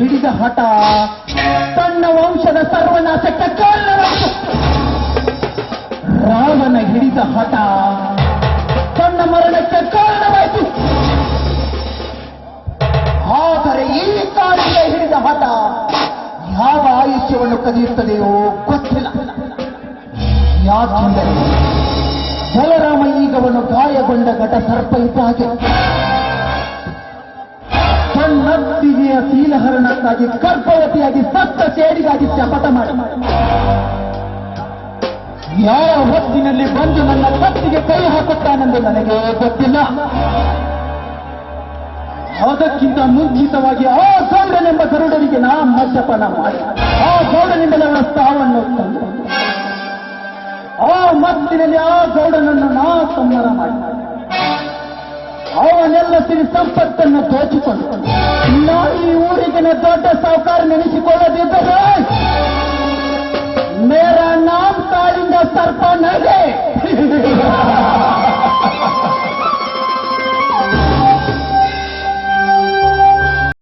ಹಿಡಿದ ಹಠ. ತನ್ನ ವಂಶದ ಸರ್ವನಾಶಕ್ಕೆ ಕಾರಣವಾಯಿತು ರಾವಣ ಹಿಡಿದ ಹಠ. ತನ್ನ ಮರಣಕ್ಕೆ ಕಾರಣವಾಯಿತು. ಆದರೆ ಈ ಕಾಡಿಗೆ ಹಿಡಿದ ಹಠ? ಯಾವ ಆಯುಷ್ಯವನ್ನು ಕದಿಯುತ್ತದೆಯೋ ಗೊತ್ತಿಲ್ಲ. ಯಾಕೆಂದರೆ ಬಲರಾಮ ಈಗವನ್ನು ಗಾಯಗೊಂಡ ಘಟ ಸರ್ಪ ಇದ್ದ ಹಾಗೆ. ಶೀಲಹರಣಕ್ಕಾಗಿ, ಗರ್ಭವತಿಯಾಗಿ, ಸತ್ತ ಸೇಡಿಗಾಗಿ ಶಪಥ ಮಾಡಿ. ಯಾವ ಹೊತ್ತಿನಲ್ಲಿ ಬಂದು ನನ್ನ ಕತ್ತಿಗೆ ಕೈ ಹಾಕುತ್ತಾನೆಂದು ನನಗೆ ಗೊತ್ತಿಲ್ಲ. ಅದಕ್ಕಿಂತ ಮುಂಚಿತವಾಗಿ ಆ ಗೌಡನೆಂಬ ಗರುಡನಿಗೆ ನಾ ಮದ್ಯಪಾನ ಮಾಡಿ. ಆ ಗೌಡನಿಂದಲೇ ಅವರ ಸ್ಥಾವನ್ನು ಆ ಮತ್ತಿನಲ್ಲಿ ಆ ಗೌಡನನ್ನು ನಾ ಸಂಹಾರ ಮಾಡಿ. ಅವನೆಲ್ಲ ಸಿರಿ ಸಂಪತ್ತನ್ನು ತೋಚಿಕೊಂಡು. ಊರಿಗಿನ ದೊಡ್ಡ ಸಾಹುಕಾರ ನೆನೆಸಿಕೊಳ್ಳದಿದ್ದರೆ ಮೇರ ನಾಮ್ ತಾಳಿಂದ ಸರ್ಪ